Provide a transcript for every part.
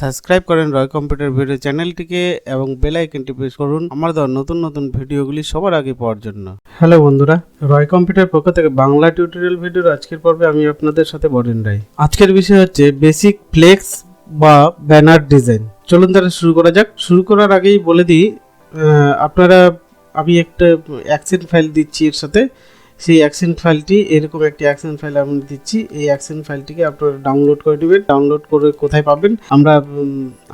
Subscribe করেন রয় computer video চ্যানেলটিকে এবং বেল আইকনটি প্রেস করুন আমার দেওয়া নতুন নতুন ভিডিওগুলি সবার আগে পাওয়ার জন্য। হ্যালো বন্ধুরা, রয় কম্পিউটার পক্ষ থেকে বাংলা টিউটোরিয়াল ভিডিওর আজকের পর্বে আমি আপনাদের সাথে বরেন রাই আজকের বিষয় হচ্ছে বেসিক ফ্লেক্স বা ব্যানার ডিজাইন। চলুন তাহলে শুরু করা যাক। শুরু করার আগেই বলে দিই আপনারা, আমি একটা অ্যাকসেন্ট ফাইল দিচ্ছি এর সাথে। সেই অ্যাকশন ফাইলটি, এরকম একটি অ্যাকশন ফাইল আমি দিচ্ছি। এই অ্যাকশন ফাইলটিকে আপনারা ডাউনলোড করে নেবেন। ডাউনলোড করে কোথায় পাবেন? আমরা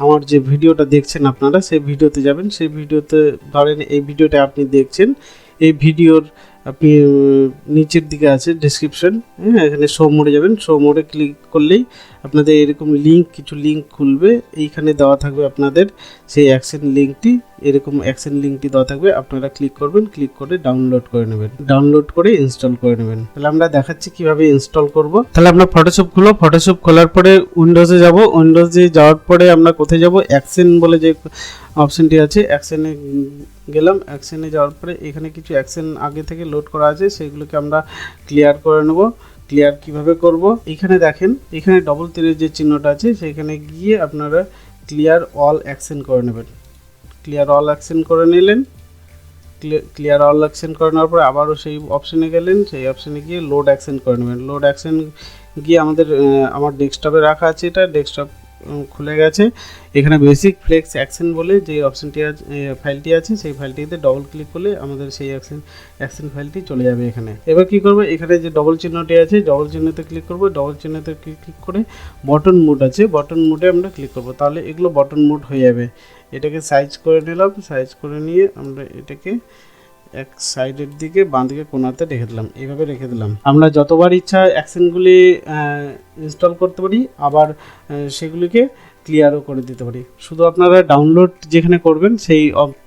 আমার যে ভিডিওটা দেখছেন আপনারা, সেই ভিডিওতে যাবেন। সেই ভিডিওতে ধরেন এই ভিডিওটা আপনি দেখছেন। এই ভিডিওর আপনি নিচের দিকে আছে ডেসক্রিপশন হ্যাঁ এখানে শো মোডে যাবেন শো মোডে ক্লিক করলেই আপনাদের এরকম লিঙ্ক কিছু লিঙ্ক খুলবে, এইখানে দেওয়া থাকবে আপনাদের সেই অ্যাকশন লিঙ্কটি এরকম অ্যাকশন লিঙ্কটি দেওয়া থাকবে, আপনারা ক্লিক করবেন ক্লিক করে ডাউনলোড করে নেবেন। ডাউনলোড করে ইনস্টল করে নেবেন। তাহলে আমরা দেখাচ্ছি কীভাবে ইনস্টল করব। তাহলে আমরা ফটোশপ খুলো ফটোশপ খোলার পরে উইন্ডোজে যাব উইন্ডোজে যাওয়ার পরে আমরা কোথায় যাব? অ্যাকশন বলে যে অপশনটি আছে অ্যাকশনে গেলাম অ্যাকশনে যাওয়ার পরে এখানে কিছু অ্যাকশন আগে থেকে লোড করা আছে, সেগুলোকে আমরা ক্লিয়ার করে নেব। ক্লিয়ার কীভাবে করব? এখানে দেখেন, এখানে ডবল তীরের যে চিহ্নটা আছে, সেখানে গিয়ে আপনারা ক্লিয়ার অল অ্যাকশন করে নেবেন। ক্লিয়ার অল অ্যাকশন করে নিলেন। ক্লিয়ার অল অ্যাকশন করে নেওয়ার পরে আবারও সেই অপশানে গেলেন, সেই অপশানে গিয়ে লোড অ্যাকশন করে নেবেন। লোড অ্যাকশন গিয়ে আমাদের আমার ডেস্কটপে রাখা আছে এটা ডেস্কটপ খুলে গেছে। এখানে বেসিক ফ্লেক্স অ্যাকশন বলে যে অপশনটি আছে ফাইলটি আছে, সেই ফাইলটিতে ডবল ক্লিক করলে আমাদের সেই অ্যাকশন অ্যাকশন ফাইলটি চলে যাবে এখানে। এবার কি করব? এখানে যে ডবল চিহ্নটি আছে ডবল চিহ্নতে ক্লিক করব। ডবল চিহ্নতে ক্লিক করে বটন মুড আছে বটন মুডে আমরা ক্লিক করব। তাহলে এগুলো বটন মুড হয়ে যাবে। এটাকে সাইজ করে নিলাম। সাইজ করে নিয়ে আমরা এটাকে এক সাইডের দিকে, বাঁ দিকে কোনাতে রেখে দিলাম। এইভাবে রেখে দিলাম। আমরা যতবার ইচ্ছা অ্যাকশনগুলি ইনস্টল করতে পারি, আবার সেগুলিকে ক্লিয়ারও করে দিতে পারি। শুধু আপনারা ডাউনলোড যেখানে করবেন, সেই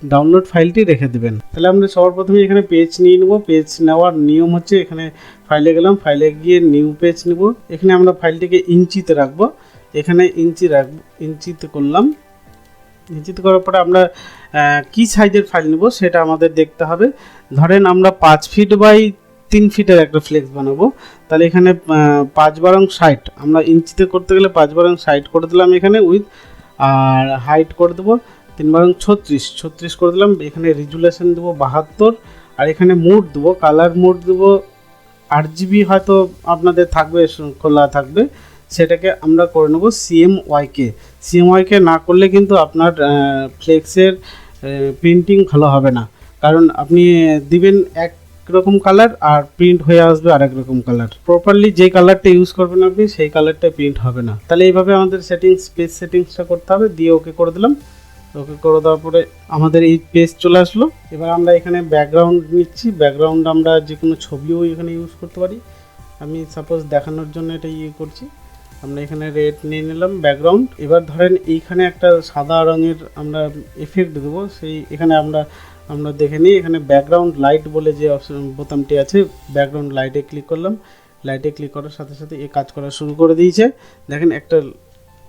ডাউনলোড ফাইলটি রেখে দেবেন। তাহলে আমরা সবার প্রথমে এখানে পেজ নিয়ে নেব। পেজ নেওয়ার নিয়ম হচ্ছে, এখানে ফাইলে গেলাম। ফাইলে গিয়ে নিউ পেজ নেব। এখানে আমরা ফাইলটিকে ইঞ্চিতে রাখব। এখানে ইঞ্চি রাখব ইঞ্চিতে করলাম। নিশ্চিত করার পরে আমরা কি সাইজের ফাইল নেব সেটা আমাদের দেখতে হবে। ধরেন আমরা পাঁচ ফিট বাই তিন ফিটের একটা ফ্লেক্স বানাবো। তাহলে এখানে পাঁচ বারং ষাট। আমরা ইঞ্চিতে করতে গেলে পাঁচ বারং ষাট করে দিলাম এখানে উইথ আর হাইট করে দেবো তিন বারং ছত্রিশ। ছত্রিশ করে দিলাম, এখানে রিজুলেশন দেবো বাহাত্তর। আর এখানে মোড দেবো কালার মোড দেবো আট জিবি হয়তো আপনাদের থাকবে খোলা থাকবে। সেটাকে আমরা করে নেব সিএম ওয়াইকে সিএম ওয়াইকে না করলে কিন্তু আপনার ফ্লেক্সের প্রিন্টিং ভালো হবে না। কারণ আপনি দিবেন এক রকম কালার আর প্রিন্ট হয়ে আসবে আরেক রকম কালার প্রপারলি যে কালারটা ইউজ করবেন আপনি, সেই কালারটা প্রিন্ট হবে না। তাহলে এইভাবে আমাদের সেটিংস পেজ সেটিংসটা করতে হবে। দিয়ে ওকে করে দিলাম। ওকে করে দেওয়ার পরে আমাদের এই পেজ চলে আসলো। এবার আমরা এখানে ব্যাকগ্রাউন্ড নিচ্ছি। ব্যাকগ্রাউন্ড আমরা যে কোনো ছবিও এখানে ইউজ করতে পারি। আমি সাপোজ দেখানোর জন্য এটা ইয়ে করছি। আমরা এখানে রেড নিয়ে নিলাম ব্যাকগ্রাউন্ড এবার ধরেন এইখানে একটা সাদা রঙের আমরা এফেক্ট দেবো। সেই এখানে আমরা আমরা দেখে নিই, এখানে ব্যাকগ্রাউন্ড লাইট বলে যে অপশন বোতামটি আছে ব্যাকগ্রাউন্ড লাইটে ক্লিক করলাম। লাইটে ক্লিক করার সাথে সাথে এ কাজ করা শুরু করে দিয়েছে। দেখেন একটা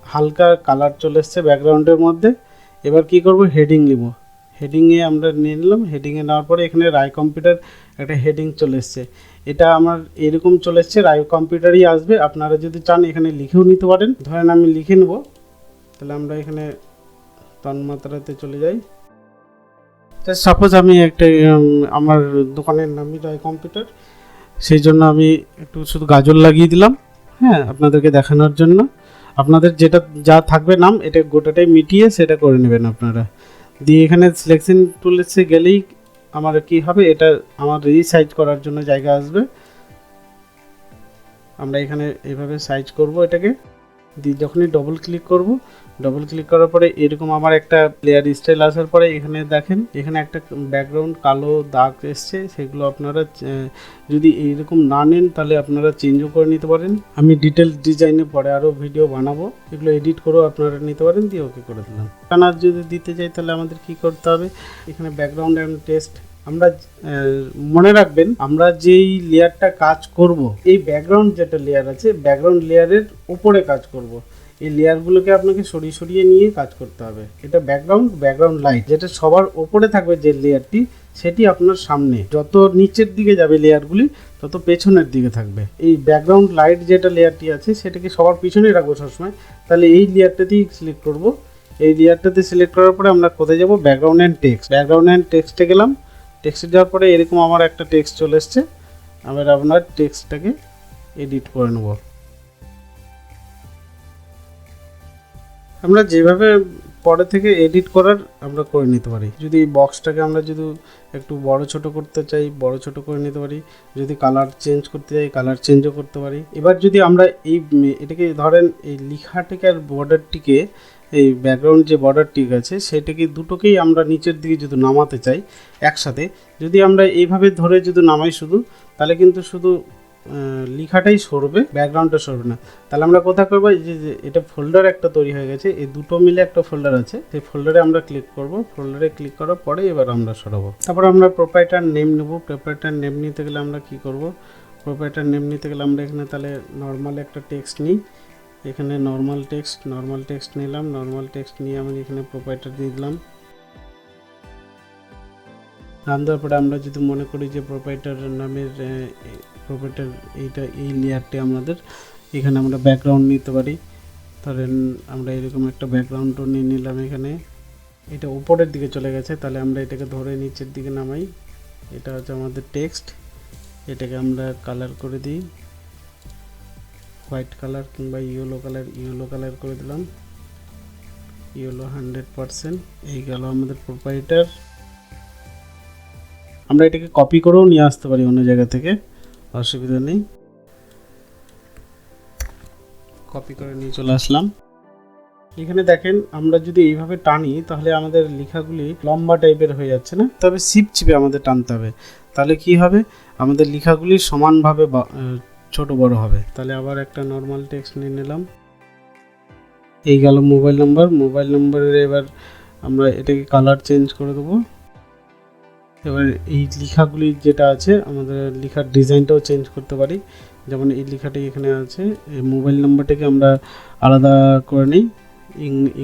হালকা কালার চলে এসছে ব্যাকগ্রাউন্ডের মধ্যে। এবার কি করব? হেডিং নিব। হেডিংয়ে আমরা নিয়ে নিলাম। হেডিংয়ে নেওয়ার পরে এখানে রায় কম্পিউটার একটা হেডিং চলে এসছে। এটা আমার এরকম চলে এসছে রায় কম্পিউটারই আসবে। আপনারা যদি চান, এখানে লিখেও নিতে পারেন। ধরেন আমি লিখে নেব। তাহলে আমরা এখানে তন্মাত্রাতে চলে যাই। সাপোজ আমি একটা আমার দোকানের নামই রায় কম্পিউটার সেই জন্য আমি একটু শুধু গাজর লাগিয়ে দিলাম হ্যাঁ আপনাদেরকে দেখানোর জন্য। আপনাদের যেটা, যা থাকবে নাম, এটা গোটাটাই মিটিয়ে সেটা করে নেবেন আপনারা। দিয়ে এখানে সিলেকশন টুলসে গেলেই আমার কি হবে? এটা আমার রিসাইজ করার জন্য জায়গা আসবে। আমরা এখানে এইভাবে সাইজ করব এটাকে। দিয়ে যখনই ডবল ক্লিক করব ডবল ক্লিক করার পরে এরকম আমার একটা প্লেয়ার স্টাইল আসার পরে এখানে দেখেন, এখানে একটা ব্যাকগ্রাউন্ড কালো দাগ এসছে, সেগুলো আপনারা যদি এইরকম না নেন তাহলে আপনারা চেঞ্জও করে নিতে পারেন। আমি ডিটেল ডিজাইনে পরে আরও ভিডিও বানাবো, এগুলো এডিট করেও আপনারা নিতে পারেন, দিয়ে ওকে করে দিলাম। কানার যদি দিতে চাই তাহলে আমাদের কি করতে হবে? এখানে ব্যাকগ্রাউন্ড অ্যান্ড টেস্ট আমরা মনে রাখবেন, আমরা যেই লেয়ারটা কাজ করব, এই ব্যাকগ্রাউন্ড যেটা লেয়ার আছে ব্যাকগ্রাউন্ড লেয়ারের উপরে কাজ করব। এই লেয়ারগুলোকে আপনাকে সরিয়ে সরিয়ে নিয়ে কাজ করতে হবে। এটা ব্যাকগ্রাউন্ড ব্যাকগ্রাউন্ড লাইট যেটা সবার ওপরে থাকবে যে লেয়ারটি, সেটি আপনার সামনে। যত নিচের দিকে যাবে লেয়ারগুলি তত পেছনের দিকে থাকবে। এই ব্যাকগ্রাউন্ড লাইট যেটা লেয়ারটি আছে, সেটাকে সবার পিছনেই রাখব সবসময়। তাহলে এই লেয়ারটাতেই সিলেক্ট করব। এই লেয়ারটাতে সিলেক্ট করার পরে আমরা কোথায় যাব? Background and text background and টেক্সটে গেলাম। টেক্সটে যাওয়ার পরে এরকম আমার একটা টেক্সট চলে এসছে। আমরা আপনার টেক্সটটাকে এডিট করে নেব। আমরা যেভাবে পরে থেকে এডিট করার আমরা করে নিতে পারি। যদি বক্সটাকে আমরা যদি একটু বড় ছোট করতে চাই, বড় ছোট করে নিতে পারি। যদি কালার চেঞ্জ করতে চাই কালার চেঞ্জও করতে পারি। এবার যদি আমরা এই, এটাকে ধরেন এই লেখাটাকে আর বর্ডারটিকে এই ব্যাকগ্রাউন্ড যে বর্ডারটি আছে, সেটাকে দুটোকেই আমরা নিচের দিকে যদি নামাতে চাই একসাথে, যদি আমরা এইভাবে ধরে যদি নামাই শুধু, তাহলে কিন্তু শুধু লেখাটাই সরবে ব্যাকগ্রাউন্ডটা সরবে না। তাহলে আমরা কোথায় করব? যে এটা ফোল্ডার একটা তৈরি হয়ে গেছে, এই দুটো মিলে একটা ফোল্ডার আছে, সেই ফোল্ডারে আমরা ক্লিক করব। ফোল্ডারে ক্লিক করার পরে এবার আমরা সরাবো। তারপর আমরা প্রোপাইটার নেম নেব। প্রোপাইটার নেম নিতে গেলে আমরা কি করব? প্রোপাইটার নেম নিতে গেলে আমরা এখানে তাহলে নর্মাল একটা টেক্সট নিই। এখানে নর্মাল টেক্সট নর্মাল টেক্সট নিলাম নর্মাল টেক্সট নিয়ে আমি এখানে প্রোপাইটার দিয়ে দিলাম। নাম দেওয়ার পরে আমরা যদি মনে করি যে প্রোপাইটার নামের প্রোপাইটার এইটা, এই লেয়ারটি আমাদের, এখানে আমরা ব্যাকগ্রাউন্ড নিতে পারি। ধরেন আমরা এরকম একটা ব্যাকগ্রাউন্ডও নিয়ে নিলাম এখানে। এটা উপরের দিকে চলে গেছে, তাহলে আমরা এটাকে ধরে নিচের দিকে নামাই। এটা হচ্ছে আমাদের টেক্সট এটাকে আমরা কালার করে দিই। হোয়াইট কালার কিংবা ইয়েলো কালার ইয়েলো কালার করে দিলাম। Yellow hundred percent. এই গেল আমাদের প্রোপাইটার আমরা এটাকে কপি করেও নিয়ে আসতে পারি অন্য জায়গা থেকে। অসুবিধা নেই। কপি করে নিয়ে চলে আসলাম। এখানে দেখেন, আমরা যদি এইভাবে টানি, তাহলে আমাদের লেখাগুলি লম্বা টাইপের হয়ে যাচ্ছে না? তবে সিপ চিপে আমাদের টানতে হবে। তাহলে কি হবে? আমাদের লেখাগুলি সমানভাবে ছোট বড় হবে। তাহলে আবার একটা নর্মাল টেক্সট নিয়ে নিলাম। এই গেল মোবাইল নাম্বার মোবাইল নাম্বারের এবার আমরা এটাকে কালার চেঞ্জ করে দেবো। এবার এই লেখাগুলি যেটা আছে, আমাদের লেখার ডিজাইনটাও চেঞ্জ করতে পারি। যেমন এই লেখাটি এখানে আছে। এই মোবাইল নাম্বারটাকে আমরা আলাদা করে নিই।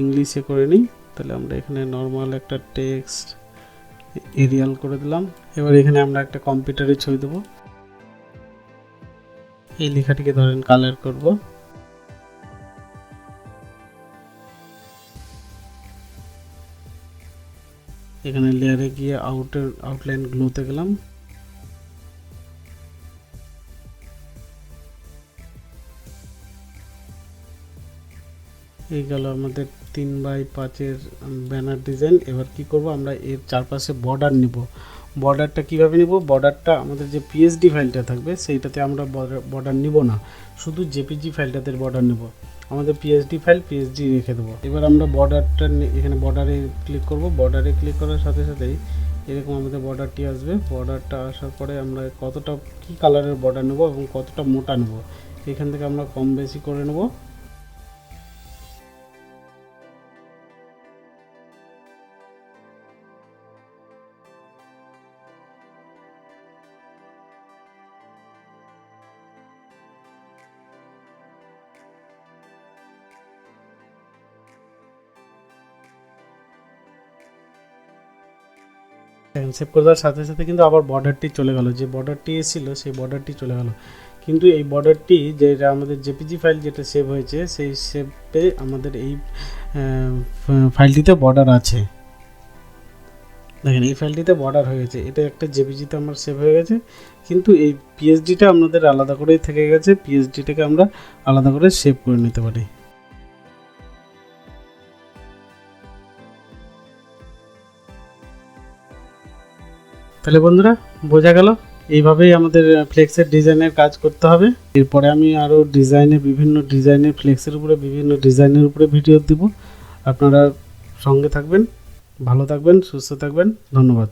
ইংলিশে করে নিই। তাহলে আমরা এখানে নর্মাল একটা টেক্সট এরিয়াল করে দিলাম। এবার এখানে আমরা একটা কম্পিউটারে ছবি দেবো। এই লেখাটিকে ধরেন কালার করব। এখানে লেয়ারে গিয়ে আউটের আউটলাইন গ্লোতে গেলাম। এই গেল আমাদের তিন বাই পাঁচের ব্যানার ডিজাইন এবার কি করব? আমরা এর চারপাশে বর্ডার নিব। বর্ডারটা কীভাবে নিব? বর্ডারটা আমাদের যে পিএসডি ফাইলটা থাকবে, সেইটাতে আমরা বর্ডার নিব না। শুধু জেপিজি ফাইলটাতে বর্ডার নেব। আমাদের পিএসডি ফাইল পিএসডি রেখে দেবো। এবার আমরা বর্ডারটা এখানে বর্ডারে ক্লিক করব। বর্ডারে ক্লিক করার সাথে সাথেই এরকম আমাদের বর্ডারটি আসবে। বর্ডারটা আসার পরে আমরা কতটা, কী কালারের বর্ডার নেব এবং কতটা মোটা নেব। এখান থেকে আমরা কম বেশি করে নেব। সেভ করে দেওয়ার সাথে সাথে কিন্তু আবার বর্ডারটি চলে গেল। যে বর্ডারটি এসেছিল, সেই বর্ডারটি চলে গেল। কিন্তু এই বর্ডারটি যেটা আমাদের জেপিজি ফাইল যেটা সেভ হয়েছে, সেই সেভে আমাদের এই ফাইলটিতে বর্ডার আছে। দেখেন, এই ফাইলটিতে বর্ডার হয়ে গেছে। এটা একটা জেপিজিতে আমার সেভ হয়ে গেছে। কিন্তু এই পিএইচডিটা আমাদের আলাদা করেই থেকে গেছে। পিএইচডিটাকে আমরা আলাদা করে সেভ করে নিতে পারি। তাহলে বন্ধুরা, বোঝা গেল। এইভাবেই আমাদের ফ্লেক্সের ডিজাইনের কাজ করতে হবে। এরপরে আমি আরও ডিজাইনে, বিভিন্ন ডিজাইনের ফ্লেক্সের উপরে, বিভিন্ন ডিজাইনের উপরে ভিডিও দিব। আপনারা সঙ্গে থাকবেন, ভালো থাকবেন, সুস্থ থাকবেন। ধন্যবাদ।